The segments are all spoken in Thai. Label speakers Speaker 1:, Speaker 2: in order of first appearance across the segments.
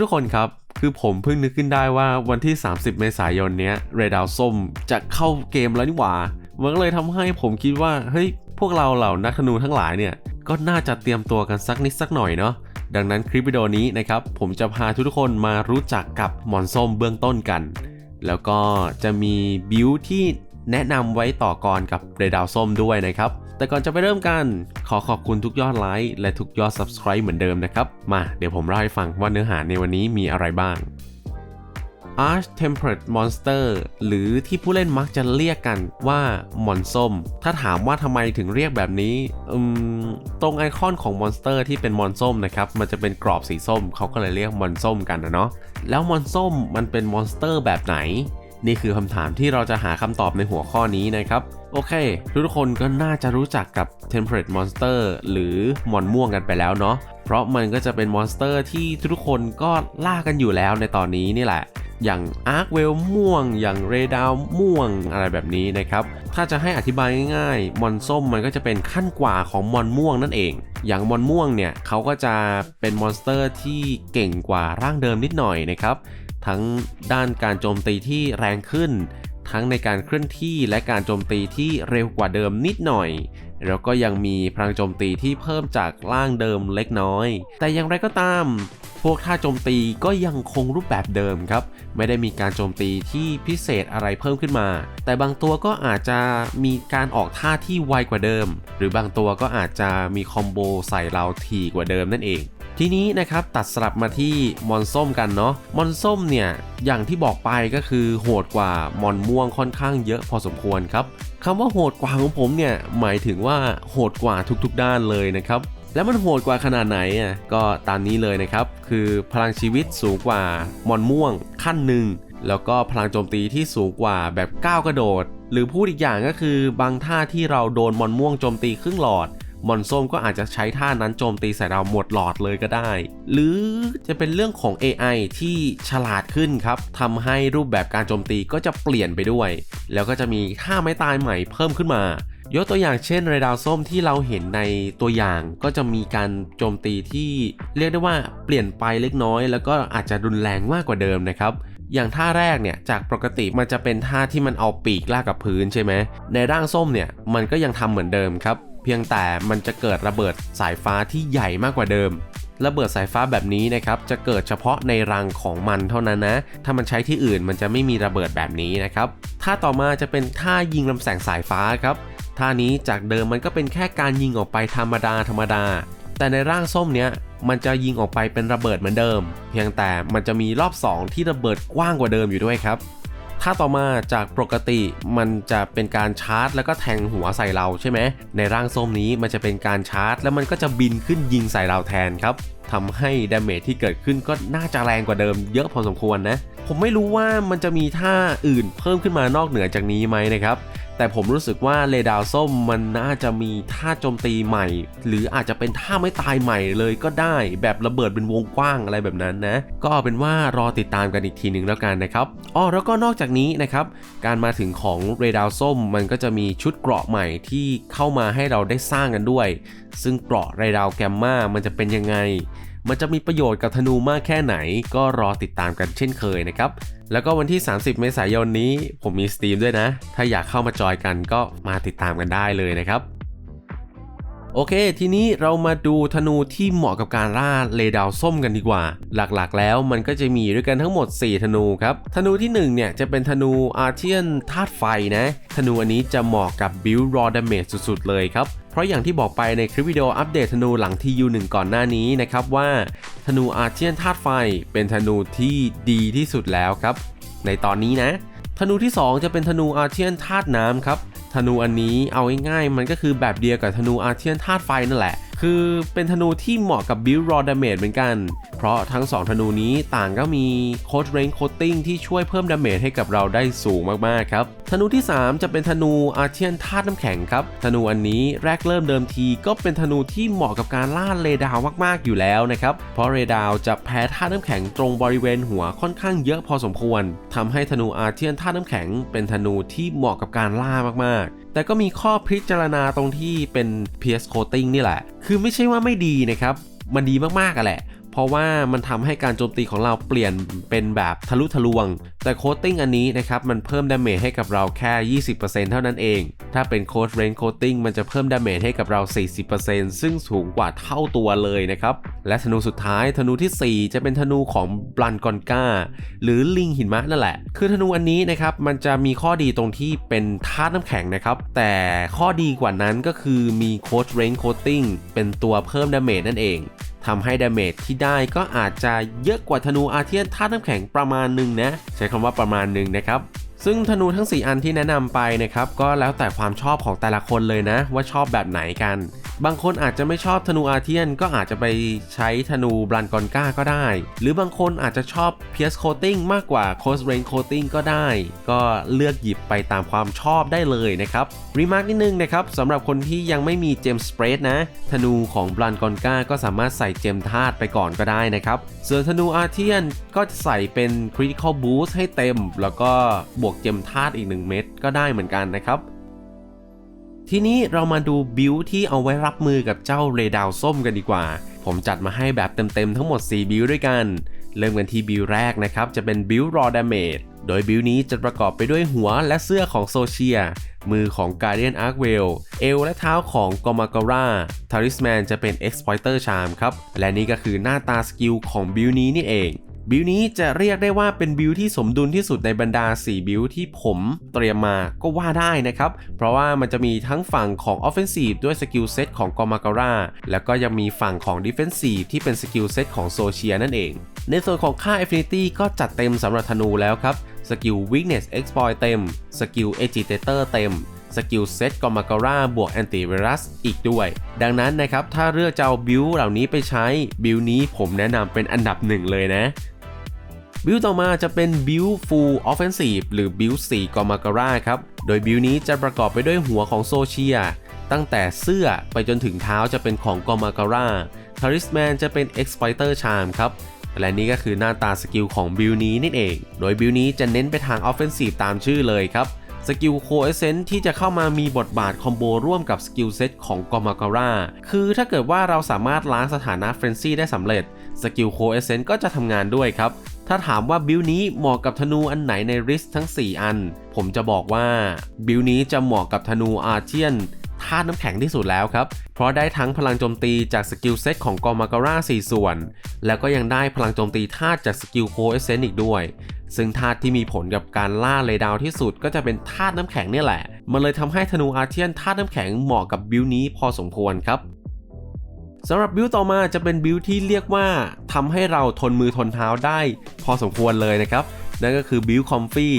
Speaker 1: ทุกๆคนครับ คือผมเพิ่งนึกขึ้นได้ว่าวันที่ 30 เมษายนเนี้ยเรดาวส้มจะเข้าเกมแล้วนี่หว่ามันก็เลยทำให้ผมคิดว่าเฮ้ยพวกเราเหล่านักธนูทั้งหลายเนี่ยก็น่าจะเตรียมตัวกันสักนิดสักหน่อยเนาะดังนั้นคลิปวิดีโอนี้นะครับผมจะพาทุกๆคนมารู้จักกับหมอนส้มเบื้องต้นกัน แล้วก็จะมีบิวที่แนะนำไว้ต่อกรกับเรดาวส้มด้วยนะครับ แต่ก่อนจะไปเริ่มกัน ขอขอบคุณทุกยอดไลค์และทุกยอด Subscribe เหมือนเดิมนะครับ มาเดี๋ยวผมเล่าให้ฟังว่าเนื้อหาในวันนี้มีอะไรบ้าง Arch Temperate Monster หรือที่ผู้เล่นมักจะเรียกกันว่ามอนส้ม ถ้าถามว่าทำไมถึงเรียกแบบนี้อืมตรงไอคอนของมอนสเตอร์ที่เป็นมอนส้มนะครับ มันจะเป็นกรอบสีส้ม เขาก็เลยเรียกมอนส้มกันนะเนาะ แล้วมอนส้มมันเป็นมอนสเตอร์แบบไหน นี่คือคำถามที่เราจะหาคำตอบในหัวข้อนี้นะครับ โอเค ทุกคนก็น่าจะรู้จักกับ Temperate Monster หรือมอนม่วงกันไปแล้วเนาะเพราะมันก็จะเป็นมอนสเตอร์ที่ทุกคนก็ล่ากันอยู่แล้วในตอนนี้นี่แหละ อย่างอาร์คเวลม่วง อย่างเรดาวม่วงอะไรแบบนี้นะครับ ถ้าจะให้อธิบายง่ายๆ มอนส้มมันก็จะเป็นขั้นกว่าของมอนม่วงนั่นเอง อย่างมอนม่วงเนี่ยเขาก็จะเป็นมอนสเตอร์ที่เก่งกว่าร่างเดิมนิดหน่อยนะครับ ทั้งด้านการโจมตีที่แรงขึ้น ทั้งในการเคลื่อนที่และการโจมตีที่เร็วกว่าเดิมนิดหน่อย แล้วก็ยังมีพลังโจมตีที่เพิ่มจากร่างเดิมเล็กน้อย แต่อย่างไรก็ตาม พวกท่าโจมตีก็ยังคงรูปแบบเดิมครับ ไม่ได้มีการโจมตีที่พิเศษอะไรเพิ่มขึ้นมา แต่บางตัวก็อาจจะมีการออกท่าที่ไวกว่าเดิม หรือบางตัวก็อาจจะมีคอมโบใส่เราทีกว่าเดิมนั่นเอง ทีนี้นะครับตัดสลับมาที่มอนส้มกันเนาะมอนส้มเนี่ยอย่างที่บอกไปก็คือโหดกว่ามอนม่วงค่อนข้างเยอะพอสมควรครับคำว่าโหดกว่าของผมเนี่ยหมายถึงว่าโหดกว่าทุกๆด้านเลยนะครับแล้วมันโหดกว่าขนาดไหนอะก็ตามนี้เลยนะครับ คือพลังชีวิตสูงกว่ามอนม่วงขั้นหนึ่งแล้วก็พลังโจมตีที่สูงกว่าแบบก้าวกระโดด หรือพูดอีกอย่างก็คือบางท่าที่เราโดนมอนม่วงโจมตีครึ่งหลอด มอนส้มก็อาจจะใช้ท่านั้นโจมตีใส่เราหมดหลอดเลยก็ได้ หรือจะเป็นเรื่องของ AI ที่ฉลาดขึ้นครับทำให้รูปแบบการโจมตีก็จะเปลี่ยนไปด้วย แล้วก็จะมีท่าไม้ตายใหม่เพิ่มขึ้นมายกตัวอย่างเช่นเรดาวส้มที่เราเห็นในตัวอย่างก็จะมีการโจมตีที่เรียกได้ว่าเปลี่ยนไปเล็กน้อย แล้วก็อาจจะรุนแรงมากกว่าเดิมนะครับอย่างท่าแรกเนี่ยจากปกติมันจะเป็นท่าที่มันเอาปีกลากกับพื้นใช่ไหมในร่างส้มเนี่ยมันก็ยังทำเหมือนเดิมครับ เพียงแต่มันจะเกิดระเบิดสายฟ้าที่ใหญ่มากกว่าเดิม ระเบิดสายฟ้าแบบนี้นะครับจะเกิดเฉพาะในรังของมันเท่านั้นนะ ถ้ามันใช้ที่อื่นมันจะไม่มีระเบิดแบบนี้นะครับท่าต่อมาจะเป็นท่ายิงลำแสงสายฟ้าครับท่านี้จากเดิมมันก็เป็นแค่การยิงออกไปธรรมดาธรรมดา แต่ในร่างส้มเนี้ยมันจะยิงออกไปเป็นระเบิดเหมือนเดิม เพียงแต่มันจะมีรอบ 2 ที่ระเบิดกว้างกว่าเดิมอยู่ด้วยครับ ถ้าต่อมาจากปกติมันจะเป็นการชาร์จ แล้วก็แทงหัวใส่เราใช่ไหมในร่างส้มนี้มันจะเป็นการชาร์จ แล้วมันก็จะบินขึ้นยิงใส่เราแทนครับ ทำให้ดาเมจที่เกิดขึ้นก็น่าจะแรงกว่าเดิมเยอะพอสมควรนะ ผมไม่รู้ว่ามันจะมีท่าอื่นเพิ่มขึ้นมานอกเหนือจากนี้ไหมนะครับ แต่ผมรู้สึกว่าเรดาวส้มมันน่าจะมีท่าโจมตีใหม่ หรืออาจจะเป็นท่าไม่ตายใหม่เลยก็ได้แบบระเบิดเป็นวงกว้างอะไรแบบนั้นนะ ก็เอาเป็นว่ารอติดตามกันอีกทีหนึ่งแล้วกันนะครับอ๋อแล้วก็นอกจากนี้นะครับการมาถึงของเรดาวส้มมันก็จะมีชุดเกราะใหม่ที่เข้ามาให้เราได้สร้างกันด้วย ซึ่งเกราะเรดาวแกมมามันจะเป็นยังไง มันจะมีประโยชน์กับธนูมากแค่ไหน ก็รอติดตามกันเช่นเคยนะครับ แล้วก็วันที่ 30 เมษายนนี้ผมมีสตรีมด้วยนะ ถ้าอยากเข้ามาจอยกันก็มาติดตามกันได้เลยนะครับโอเค ทีนี้เรามาดูธนูที่เหมาะกับการล่าเลดาวส้มกันดีกว่า หลักๆ แล้วมันก็จะมีด้วยกันทั้งหมด 4 ธนูครับ ธนูที่ 1 เนี่ย จะเป็นธนูอาร์เทียนธาตุไฟนะ ธนูอันนี้จะเหมาะกับบิลรอดเมจสุดๆ เลยครับ เพราะอย่างที่บอกไปในคลิปวิดีโออัปเดตธนูหลังทียูหนึ่งก่อนหน้านี้นะครับว่าธนูอาเทียนธาตุไฟเป็นธนูที่ดีที่สุดแล้วครับ ในตอนนี้นะ ธนูที่ 2 จะเป็นธนูอาเทียนธาตุน้ำครับธนูอันนี้เอาง่ายๆมันก็คือแบบเดียวกับธนูอาเทียนธาตุไฟนั่นแหละ คือเป็นธนูที่เหมาะกับบิลรอดาเมจเหมือนกัน เพราะทั้ง 2 ธนูนี้ต่างก็มีโคดเรนโคตติ้งที่ช่วยเพิ่มดาเมจให้กับเราได้สูงมากๆครับ ธนูที่ 3 จะเป็นธนูอาเทียนธาตุน้ำแข็งครับ ธนูอันนี้แรกเริ่มเดิมทีก็เป็นธนูที่เหมาะกับการล่าเรดาวมากๆอยู่แล้วนะครับ เพราะเรดาวจะแพ้ธาตุน้ำแข็งตรงบริเวณหัวค่อนข้างเยอะพอสมควรทำให้ธนูอาเทียนธาตุน้ำแข็ง เป็นธนูที่เหมาะกับการล่ามากๆ แต่ก็มีข้อพิจารณาตรงที่เป็น PS Coating นี่แหละ คือไม่ใช่ว่าไม่ดีนะครับ มันดีมากๆอะแหละ เพราะว่ามันทำให้การโจมตีของเราเปลี่ยนเป็นแบบทะลุทะลวง แต่โคตติ้งอันนี้นะครับมันเพิ่มดาเมจให้กับเราแค่ 20%เท่านั้นเอง ถ้าเป็นโคดเรนโคตติ้งมันจะเพิ่มดาเมจให้กับเรา 40%ซึ่งสูงกว่าเท่าตัวเลยนะครับ และธนูสุดท้ายธนูที่ 4 จะเป็นธนูของบลันกอนกาหรือลิงหินมะนั่นแหละ คือธนูอันนี้นะครับมันจะมีข้อดีตรงที่เป็นธาตุน้ำแข็งนะครับ แต่ข้อดีกว่านั้นก็คือมีโคดเรนโคตติ้งเป็นตัวเพิ่มดาเมจนั่นเอง ทำให้ดาเมจที่ได้ก็อาจจะเยอะกว่าธนูอาเทียนธาตุน้ำแข็งประมาณหนึ่งนะ ใช้คำว่าประมาณหนึ่งนะครับซึ่งธนูทั้ง 4 อันที่แนะนำไปนะครับก็แล้วแต่ความชอบของแต่ละคนเลยนะ ว่าชอบแบบไหนกัน บางคนอาจจะไม่ชอบธนูอาเทียนก็อาจจะไปใช้ธนูบลันกอนก้าก็ได้ หรือบางคนอาจจะชอบเพียสโคตติ้งมากกว่าโคสเรนโคตติ้งก็ได้ ก็เลือกหยิบไปตามความชอบได้เลยนะครับรีมาร์กนิดนึงนะครับสำหรับคนที่ยังไม่มีเจมสเปรดนะ ธนูของบลันกอนก้าก็สามารถใส่เจมธาตุไปก่อนก็ได้นะครับ ส่วนธนูอาเทียนก็จะใส่เป็น Critical Boost ให้เต็ม แล้วก็บวกเจมธาตุอีก 1 เม็ดก็ได้เหมือนกันนะครับ ทีนี้เรามาดูบิลที่เอาไว้รับมือกับเจ้าเรดาวส้มกันดีกว่า ผมจัดมาให้แบบเต็มๆทั้งหมด 4 บิลด้วยกัน เริ่มกันที่บิลแรกนะครับ จะเป็นบิลรอดาเมจโดยบิลนี้จะประกอบไปด้วยหัวและเสื้อของโซเชีย มือของ Guardian a r c w e l l เอวและเท้าของ g o m a g a r a t a r i s m a n จะเป็น Exploiter Charm ครับ และนี่ก็คือหน้าตาสกิลของบิลนี้นี่เอง บิลนี้จะเรียกได้ว่าเป็นบิลที่สมดุลที่สุดในบรรดา 4 บิลที่ผมเตรียมมาก็ว่าได้นะครับ เพราะว่ามันจะมีทั้งฝั่งของ Offensive ด้วยสกิลเซตของ g o m a g a r a แล้วก็ยังมีฝั่งของ Defensive ที่เป็นสกิลเซตของโซเชียนั่นเอง ในส่วนของค่า Affinity ก็จัดเต็มสำหรับธนูแล้วครับสกิล Weakness Exploit เต็มสกิล Agitator เต็มสกิลเซตกอมาการ่าบวกแอนติไวรัสอีกด้วย ดังนั้นนะครับ ถ้าเลือกจะเอาบิลเหล่านี้ไปใช้บิลนี้ผมแนะนำเป็นอันดับหนึ่งเลยนะ บิลต่อมาจะเป็นบิล Full Offensive หรือบิล4กอมาการ่าครับ โดยบิลนี้จะประกอบไปด้วยหัวของโซเชีย ตั้งแต่เสื้อไปจนถึงเท้าจะเป็นของกอมาการ่าทาริสแมนจะเป็น Exploiter Charm ครับและนี่ก็คือหน้าตาสกิลของบิลนี้นี่เอง โดยบิลนี้จะเน้นไปทาง Offensive ตามชื่อเลยครับสกิลโคเอเซนที่จะเข้ามามีบทบาทคอมโบร่วมกับสกิลเซตของกอมาการ่าคือถ้าเกิดว่าเราสามารถล้างสถานะเฟรนซี่ได้สำเร็จ สกิลโคเอเซนก็จะทำงานด้วยครับ ถ้าถามว่าบิลนี้เหมาะกับธนูอันไหนในริสทั้ง 4 อัน ผมจะบอกว่าบิลนี้จะเหมาะกับธนูอาร์เทียนธาตุน้ำแข็งที่สุดแล้วครับ เพราะได้ทั้งพลังโจมตีจากสกิลเซตของกอมาการ่า4ส่วน แล้วก็ยังได้พลังโจมตีธาตุจากสกิลโคเอเซนอีกด้วย ซึ่งธาตุที่มีผลกับการล่าเลดาวที่สุดก็จะเป็นธาตุน้ำแข็งนี่แหละ มันเลยทำให้ธนูอาร์เทียนธาตุน้ำแข็งเหมาะกับบิลนี้พอสมควรครับ สำหรับบิลต่อมาจะเป็นบิลที่เรียกว่าทำให้เราทนมือทนเท้าได้ พอสมควรเลยนะครับ นั่นก็คือบิลคอมฟี่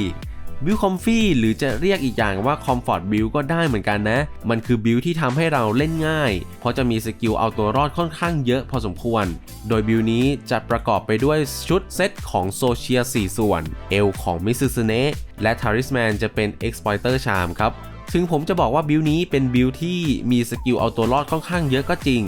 Speaker 1: บิลคอมฟี่หรือจะเรียกอีกอย่างว่าคอมฟอร์ตบิลก็ได้เหมือนกันนะ มันคือบิลที่ทำให้เราเล่นง่าย เพราะจะมีสกิลเอาตัวรอดค่อนข้างเยอะพอสมควร โดยบิลนี้จะประกอบไปด้วยชุดเซตของโซเชีย 4 ส่วน เอลของมิซูซเนะและทาริสแมนจะเป็น Exploiter Charm ครับ ถึงผมจะบอกว่าบิลนี้เป็นบิลที่มีสกิลเอาตัวรอดค่อนข้างเยอะก็จริง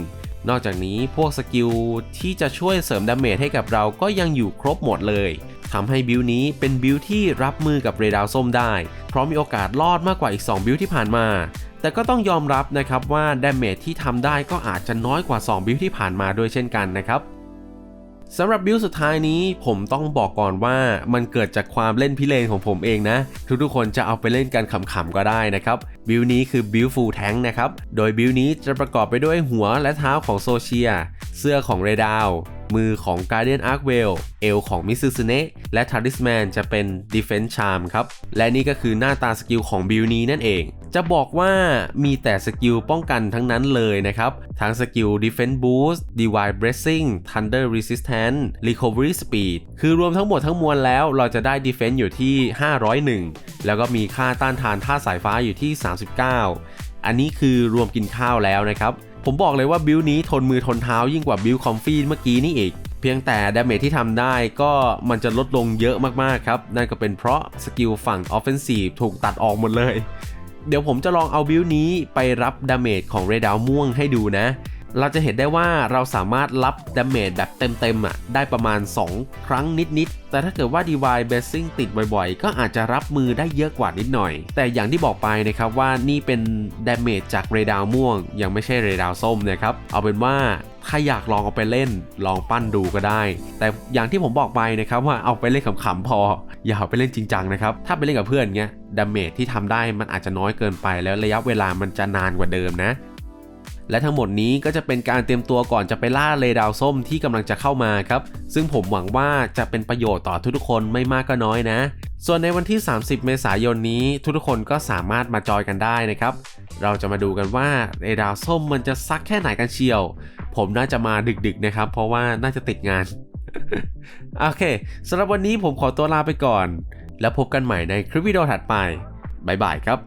Speaker 1: นอกจากนี้พวกสกิลที่จะช่วยเสริมดาเมจให้กับเราก็ยังอยู่ครบหมดเลยทำให้บิลนี้เป็นบิลที่รับมือกับเรดาวส้มได้ เพราะมีโอกาสรอดมากกว่าอีก 2 บิลที่ผ่านมา แต่ก็ต้องยอมรับนะครับว่าดาเมจที่ทำได้ก็อาจจะน้อยกว่า 2 บิลที่ผ่านมาด้วยเช่นกันนะครับ สำหรับบิลสุดท้ายนี้ผมต้องบอกก่อนว่ามันเกิดจากความเล่นพิเรนของผมเองนะ ทุกๆคนจะเอาไปเล่นกันขำๆก็ได้นะครับ บิลนี้คือบิลฟูลแทงนะครับ โดยบิลนี้จะประกอบไปด้วยหัวและเท้าของโซเชีย เสื้อของเรดาว มือของ Guardian a r c w e l l เอวของมิซูซเนะและ Talisman จะเป็น Defense Charm ครับ และนี่ก็คือหน้าตาสกิลของบิลนี้นั่นเอง จะบอกว่ามีแต่สกิลป้องกันทั้งนั้นเลยนะครับ ทั้งสกิล Defense Boost Divine Blessing Thunder Resistance Recovery Speed คือรวมทั้งหมดทั้งมวลแล้วเราจะได้ Defense อยู่ที่ 501 แล้วก็มีค่าต้านทานท่าสายฟ้าอยู่ที่ 39 อันนี้คือรวมกินข้าวแล้วนะครับ ผมบอกเลยว่าบิลนี้ทนมือทนเท้ายิ่งกว่าบิลคอมฟี่เมื่อกี้นี่อีกเพียงแต่ดาเมจที่ทำได้ก็มันจะลดลงเยอะมากๆครับ นั่นก็เป็นเพราะสกิลฝั่ง Offensive ถูกตัดออกหมดเลย เดี๋ยวผมจะลองเอาบิลนี้ไปรับดาเมจของเรดาวม่วงให้ดูนะ เราจะเห็นได้ว่าเราสามารถรับดาเมจแบบเต็มๆอะได้ประมาณ 2 ครั้งนิดๆ แต่ถ้าเกิดว่า Divine Blessing ติดบ่อยๆ ก็อาจจะรับมือได้เยอะกว่านิดหน่อย แต่อย่างที่บอกไปนะครับว่านี่เป็น Damage จากเรดาวม่วง ยังไม่ใช่เรดาวส้มนะครับ เอาเป็นว่า ถ้าอยากลองเอาไปเล่น ลองปั้นดูก็ได้ แต่อย่างที่ผมบอกไปนะครับว่าเอาไปเล่นขำๆพอ อย่าเอาไปเล่นจริงจังนะครับ ถ้าไปเล่นกับเพื่อนเงี้ยดาเมจที่ทำได้มันอาจจะน้อยเกินไปแล้วระยะเวลามันจะนานกว่าเดิมนะและทั้งหมดนี้ก็จะเป็นการเตรียมตัวก่อนจะไปล่าเรดาวส้มที่กำลังจะเข้ามาครับ ซึ่งผมหวังว่าจะเป็นประโยชน์ต่อทุกๆคนไม่มากก็น้อยนะ ส่วนในวันที่ 30 เมษายนนี้ทุกๆคนก็สามารถมาจอยกันได้นะครับ เราจะมาดูกันว่าเรดาวส้มมันจะซักแค่ไหนกันเชียว ผมน่าจะมาดึกๆนะครับ เพราะว่าน่าจะติดงาน โอเคสำหรับวันนี้ผมขอตัวลาไปก่อน แล้วพบกันใหม่ในคลิปวิดีโอถัดไป บ๊ายบายครับ